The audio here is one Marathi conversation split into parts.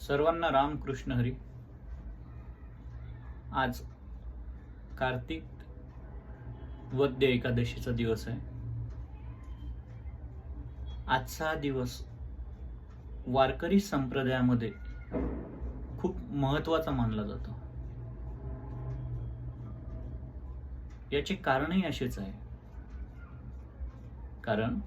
सर्वांना राम कृष्ण हरी. आज कार्तिक वद्य एकादशीचा दिवस आहे. आजचा हा दिवस वारकरी संप्रदायामध्ये खूप महत्त्वाचा मानला जातो. याचे कारणही असेच आहे. कारण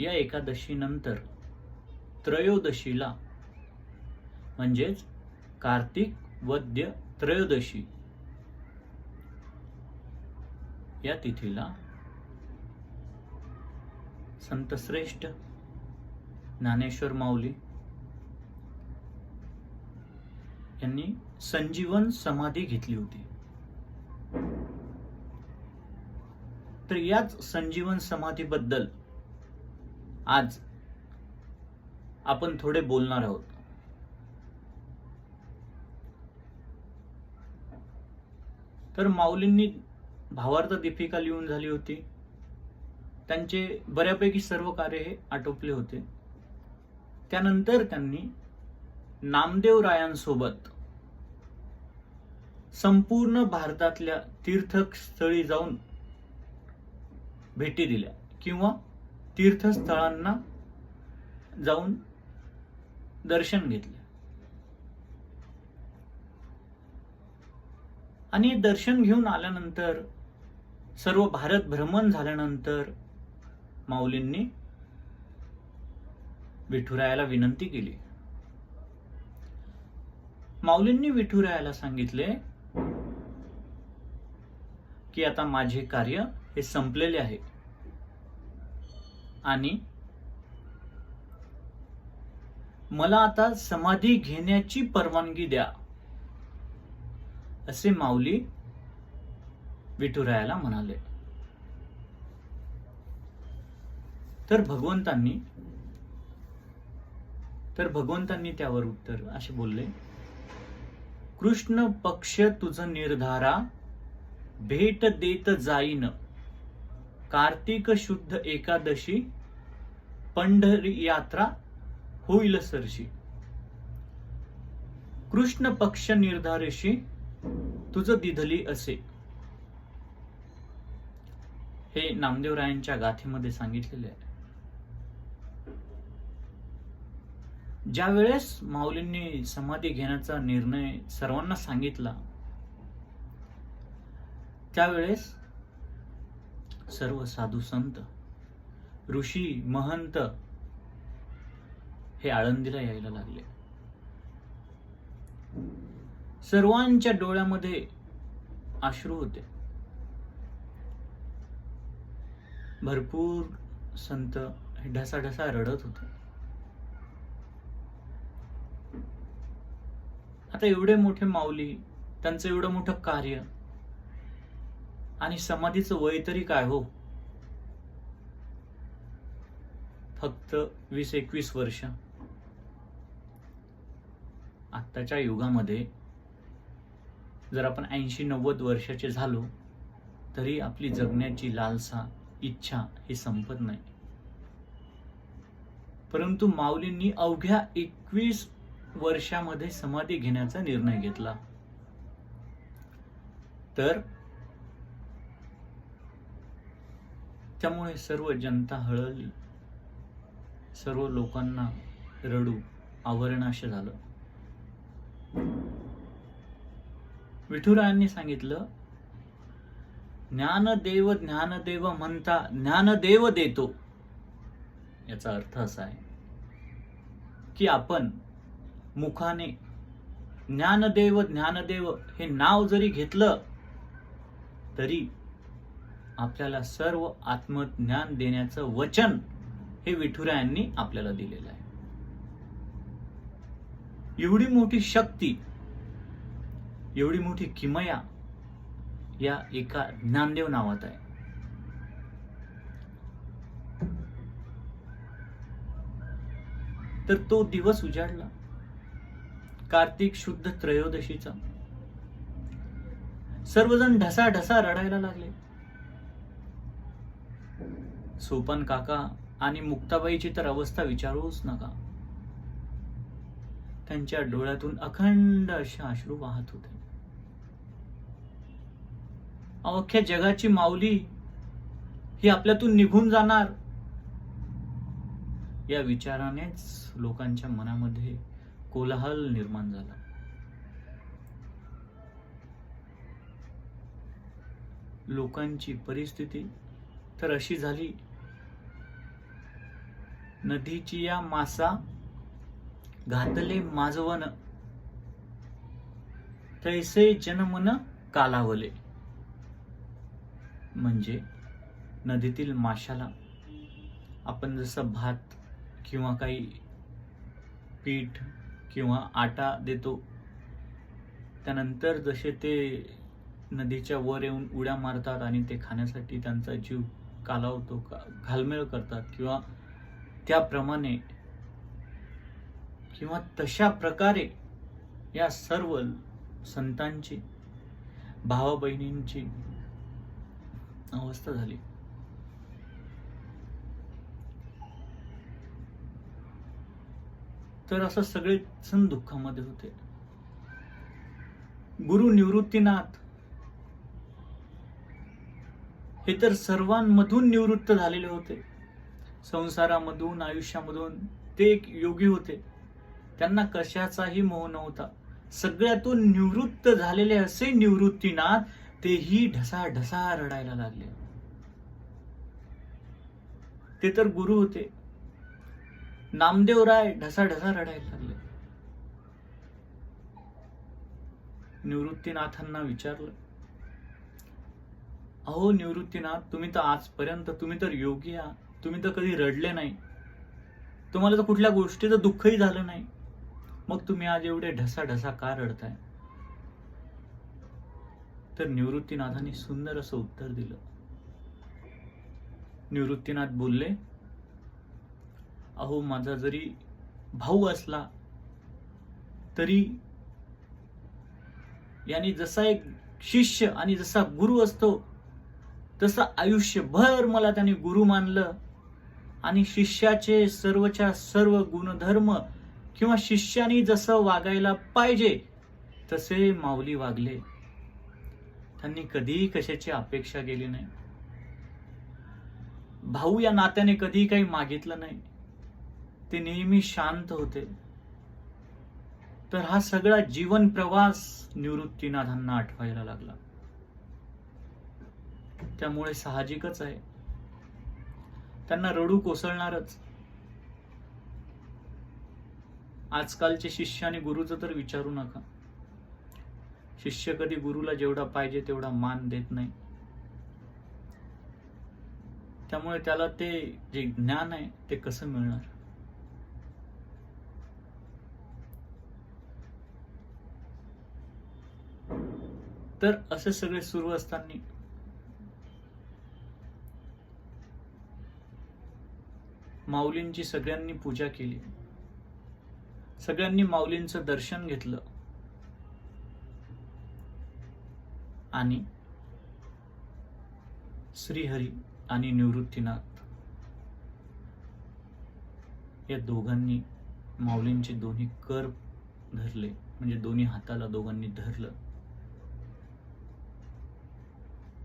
या एकादशीनंतर त्रयोदशीला. म्हणजेच कार्तिक वद्य त्रयोदशी. या तिथीला संतश्रेष्ठ ज्ञानेश्वर माऊली यांनी संजीवन समाधी घेतली होती. तर याच संजीवन समाधीबद्दल आज आपण थोडे बोलणार आहोत. तर माऊलींनी भावार्थ दीपिका लिहून झाली होती. त्यांचे बऱ्यापैकी सर्व कार्य हे आटोपले होते. त्यानंतर त्यांनी नामदेव रायांसोबत संपूर्ण भारतातल्या तीर्थस्थळी जाऊन भेटी दिल्या किंवा तीर्थस्थळांना जाऊन दर्शन घेतलं. आणि दर्शन घेऊन आल्यानंतर सर्व भारत भ्रमण झाल्यानंतर माऊलींनी विठुरायाला विनंती केली. माऊलींनी विठुरायाला सांगितले की आता माझे कार्य हे संपलेले आहे. आणि मला आता समाधी घेण्याची परवानगी द्या. असे माऊली विठुरायाला म्हणाले. तर भगवंतांनी तर भगवंतांनी त्यावर उत्तर असे बोलले कृष्ण पक्ष तुझ निर्धारा भेट देत जाईन. कार्तिक शुद्ध एकादशी पंढरी यात्रा होईल सरशी. कृष्ण पक्ष निर्धारशी तुझ दिधली असे. हे नामदेवरायांच्या गाथेमध्ये सांगितलेले आहे. ज्या वेळेस माऊलींनी समाधी घेण्याचा निर्णय सर्वांना सांगितला त्यावेळेस सर्व साधू संत ऋषी महंत हे आळंदीला यायला लागले. सर्वांच्या डोळ्यामध्ये अश्रू होते. भरपूर संत ढसाढसा रडत होते. आता एवढे मोठे माऊली त्यांचं एवढं मोठं कार्य आणि समाधीचं वय तरी काय हो? फक्त वीस एकवीस वर्ष. आत्ताच्या युगामध्ये जर आपण ऐंशी नव्वद वर्षाचे झालो तरी आपली जगण्याची लालसा इच्छा ही संपत नाही. परंतु माऊलींनी अवघ्या एकवीस वर्षामध्ये समाधी घेण्याचा निर्णय घेतला. तर त्यामुळे सर्व जनता हळली सर्व लोकांना रडू आवरणाश झालं. विठुरायांनी सांगितलं ज्ञानदेव ज्ञानदेव म्हणता ज्ञानदेव देतो. याचा अर्थ असा आहे की आपण मुखाने ज्ञानदेव ज्ञानदेव हे नाव जरी घेतलं तरी आपल्याला सर्व आत्मज्ञान देण्याचं वचन हे विठुरायांनी आपल्याला दिलेलं आहे. एवढी मोठी शक्ती एवढी मोठी किमया या एका ज्ञानदेव नावात आहे. तर तो दिवस उजाडला. कार्तिक शुद्ध त्रयोदशीचा. सर्वजण ढसा ढसा रडायला लागले. सोपन काका आणि मुक्ताबाईची तर अवस्था विचारूच नका. त्यांच्या डोळ्यातून अखंड असे अश्रू वाहत होते. अवख्या जगाची माऊली ही आपल्यातून निघून जाणार. या विचारानेच लोकांच्या मनामध्ये कोलाहल निर्माण झाला. लोकांची परिस्थिती तर अशी झाली. नदीची या मासा घातले माजवन तैसे जनमन कालावले. म्हणजे नदीतील माशाला आपण जसं भात किंवा काही पीठ किंवा आटा देतो त्यानंतर जसे ते नदीच्या वर येऊन उड्या मारतात आणि ते खाण्यासाठी त्यांचा जीव कालावतो का घालमेळ करतात किंवा त्याप्रमाणे किंवा तशा प्रकारे या सर्व संतांची भावा बहिणींची अवस्था झाली. तर असं सगळे सण दुःखामध्ये होते. गुरु निवृत्तीनाथ हे तर सर्वांमधून निवृत्त झालेले होते. संसारामधून आयुष्यामधून ते एक योगी होते. त्यांना कशाचाही मोह नव्हता. सगळ्यातून निवृत्त झालेले असे निवृत्तीनाथ तेही ढसा ढसा रडायला लागले. ते तर गुरु होते. नामदेव राय ढसा ढसा रडायला लागले. निवृत्तीनाथांना विचारलं अहो निवृत्तीनाथ तुम्ही तर आजपर्यंत तुम्ही तर योगी आहात. तुम्ही तर कधी रडले नाही. तुम्हाला तर कुठल्या गोष्टीचं दुःखही झालं नाही. मग तुम्ही आज एवढे ढसा ढसा का रडताय? तर निवृत्तीनाथांनी सुंदर असं उत्तर दिलं. निवृत्तीनाथ बोलले अहो माझा जरी भाऊ असला तरी याने जसा एक शिष्य आणि जसा गुरु असतो तसं आयुष्यभर मला त्याने गुरु मानलं आणि शिष्याचे सर्वच्या सर्व गुणधर्म किंवा शिष्याने जसं वागायला पाहिजे तसे माऊली वागले. त्यांनी कधीही कशाची अपेक्षा केली नाही. भाऊ या नात्याने कधी काही मागितलं नाही. ते नेहमी शांत होते. तर हा सगळा जीवन प्रवास निवृत्तीनाथांना आठवायला लागला. त्यामुळे साहजिकच आहे. त्यांना रडू कोसळणारच. आजकालचे शिष्य आणि गुरुचं तर विचारू नका. शिष्य कधी गुरुला जेवढा पाहिजे तेवढा मान देत नाही. त्यामुळे त्याला ते जे ज्ञान आहे ते कसं मिळणार? तर असे सगळे सुरू असताना माऊलींची सगळ्यांनी पूजा केली. सगळ्यांनी माऊलींचं दर्शन घेतलं. आणि श्रीहरी आणि निवृत्तीनाथ या दोघांनी माऊलींचे दोन्ही कर धरले. म्हणजे दोन्ही हाताला दोघांनी धरलं.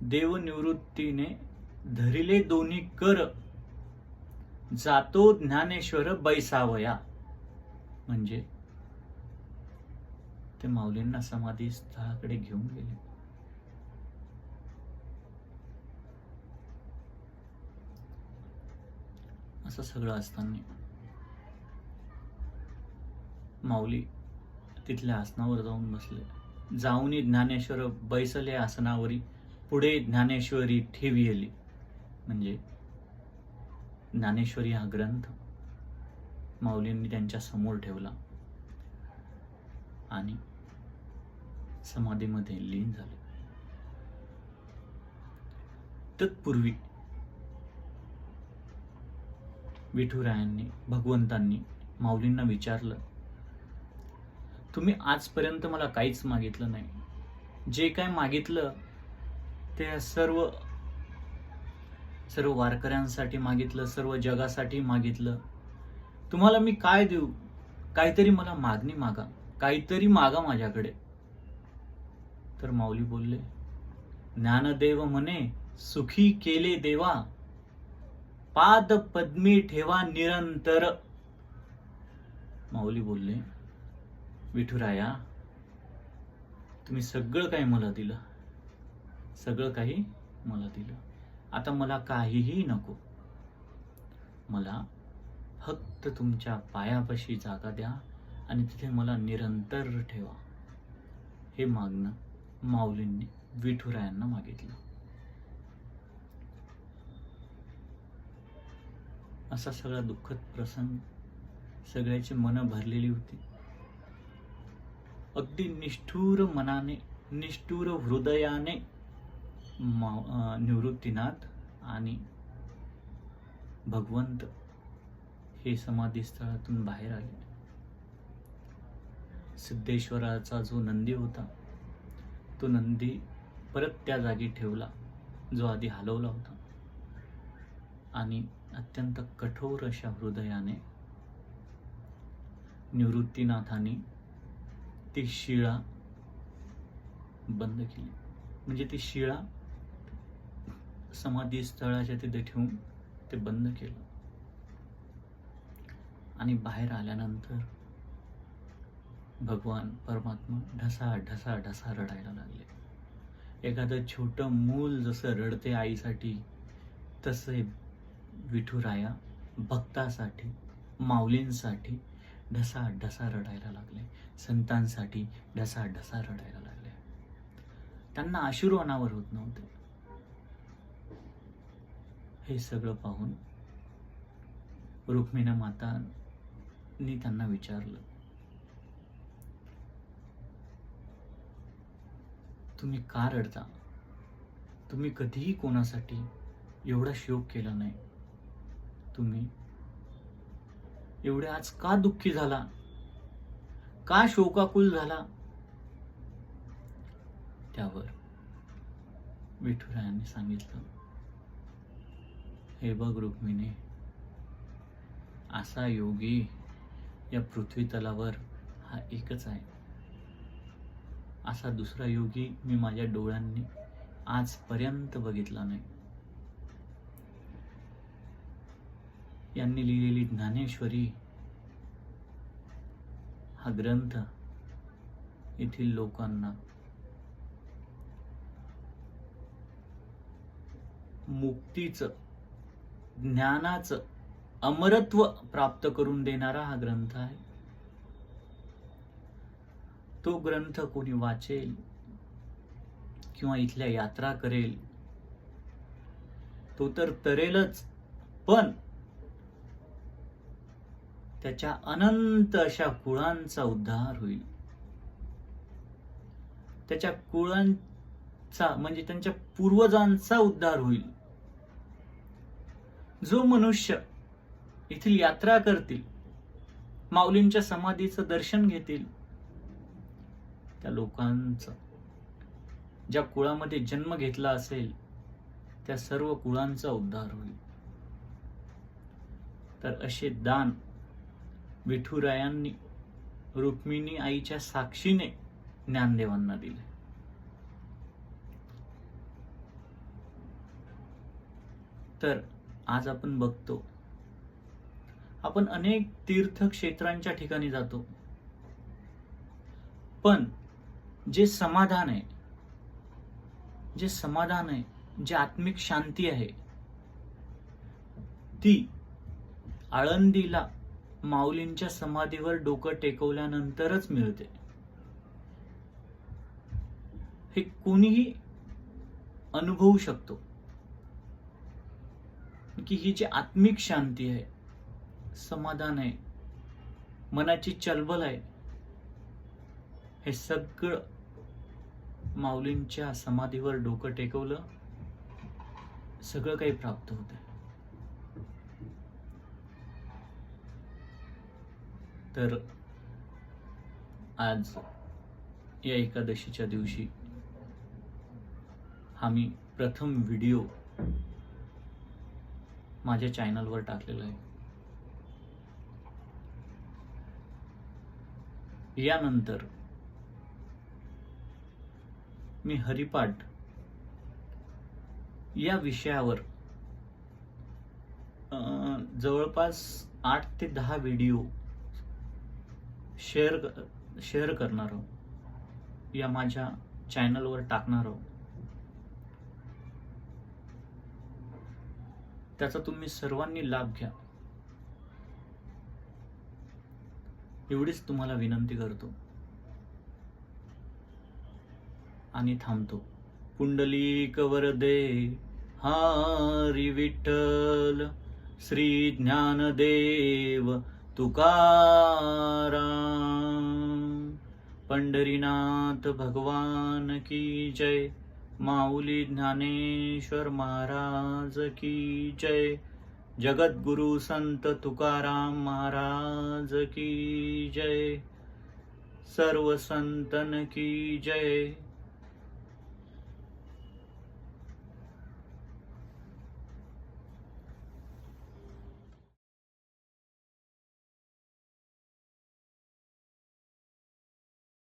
देवनिवृत्तीने धरिले दोन्ही कर जातो ज्ञानेश्वर बैसावया. म्हणजे ते माऊलींना समाधी स्थळाकडे घेऊन गेले. असं सगळं असताना माऊली तिथल्या आसनावर जाऊन बसले. जाऊनी ज्ञानेश्वर बैसले आसनावरी पुढे ज्ञानेश्वरी ठेविली म्हणजे ज्ञानेश्वरी हा ग्रंथ माऊलींनी त्यांच्यासमोर ठेवला. आणि समाधीमध्ये लीन झाले. तत्पूर्वी विठुरायांनी भगवंतांनी माऊलींना विचारलं तुम्ही आजपर्यंत मला काहीच मागितलं नाही. जे काय मागितलं ते सर्व सर्व वारकऱ्यांसाठी मागितलं सर्व जगासाठी मागितलं. तुम्हाला मी काय देऊ? काहीतरी मला मागणी मागा. काहीतरी मागा माझ्याकडे. तर माऊली बोलले ज्ञानदेव म्हणे सुखी केले देवा. पाद पद्मी ठेवा निरंतर. माऊली बोलले विठुराया तुम्ही सगळं काही मला दिलं. सगळं काही मला दिलं. आता मला काहीही नको. मला फक्त तुमच्या पायापाशी जागा द्या आणि तिथे मला निरंतर ठेवा. हे मागणं माऊलींनी विठुरायांना मागितलं. असा सगळा दुःखद प्रसंग सगळ्याची मनं भरलेली होती. अगदी निष्ठुर मनाने निष्ठुर हृदयाने मा- निवृत्तीनाथ आणि भगवंत हे समाधी स्थळातून बाहेर आले. सिद्धेश्वराचा जो नंदी होता तो नंदी परत त्या जागी ठेवला जो आधी हलवला होता. आणि अत्यंत कठोर अशा हृदयाने निवृत्तीनाथाने ती शिळा बंद केली. म्हणजे ती शिळा समाधी स्थळाच्या तिथे ठेवून ते बंद केलं. आणि बाहेर आल्यानंतर भगवान परमात्मा ढसा ढसा ढसा रडायला लागले. एखादं छोटं मूल जसं रडते आईसाठी तसे विठुराया भक्तासाठी माऊलींसाठी ढसा ढसा रडायला लागले. संतांसाठी ढसा ढसा रडायला लागले. त्यांना अश्रू अनावर होत नव्हते. हे सगळं पाहून रुक्मिणी मी त्यांना विचारलं तुम्ही का रडता? तुम्ही कधीही कोणासाठी एवढा शोक केला नाही. तुम्ही एवढे आज का दुःखी झाला? का शोकाकुल झाला? त्यावर विठुरायांनी सांगितलं हे बघ रुक्मिणी असा योगी या पृथ्वी तलावर हा एकच आहे. असा दुसरा योगी मी माझ्या डोळ्यांनी आजपर्यंत बघितला नाही. यांनी लिहिलेली ज्ञानेश्वरी हा ग्रंथ येथील लोकांना मुक्तीचं ज्ञानाचं अमरत्व प्राप्त करून देणारा हा ग्रंथ आहे. तो ग्रंथ कोणी वाचेल किंवा इथल्या यात्रा करेल तो तर तरेलच पण त्याच्या अनंत अशा कुळांचा उद्धार होईल. त्याच्या कुळांचा म्हणजे त्यांच्या पूर्वजांचा उद्धार होईल. जो मनुष्य येथील यात्रा करतील. माऊलींच्या समाधीचं दर्शन घेतील. त्या लोकांचं. ज्या कुळामध्ये जन्म घेतला असेल त्या सर्व कुळांचा उद्धार होईल. तर असे दान विठुरायांनी रुक्मिणी आईच्या साक्षीने ज्ञानदेवांना दिले. तर आज आपण बघतो आपण अनेक तीर्थक्षेत्रांच्या ठिकाणी जातो. पण जे समाधान आहे जे समाधान आहे जे आत्मिक शांती आहे ती आळंदीला माऊलींच्या समाधीवर डोकं टेकवल्यानंतरच मिळते. हे कोणीही अनुभवू शकतो. की ही जी आत्मिक शांती आहे समाधान आहे. मनाची चलबल आहे. हे सगळं माऊलींच्या समाधीवर डोकं टेकवलं सगळं काही प्राप्त होत आहे तर आज या एकादशीच्या दिवशी हा मी प्रथम व्हिडिओ माझ्या चॅनलवर टाकलेला आहे. यानंतर मी हरिपाठ या विषयावर जवळपास आठ ते दहा व्हिडिओ शेअर शेअर करणार आहोत. या माझ्या चॅनलवर टाकणार आहोत. त्याचा तुम्ही सर्वांनी लाभ घ्या. एवढीच तुम्हाला विनंती करतो. आणि थांबतो. पुंडलिक वरदे हारी विठ्ठल श्री ज्ञानदेव तुकाराम. पंढरीनाथ भगवान की जय. माऊली ज्ञानेश्वर महाराज की जय. जगद्गुरु संत तुकाराम महाराज की जय। सर्व संतन की जय।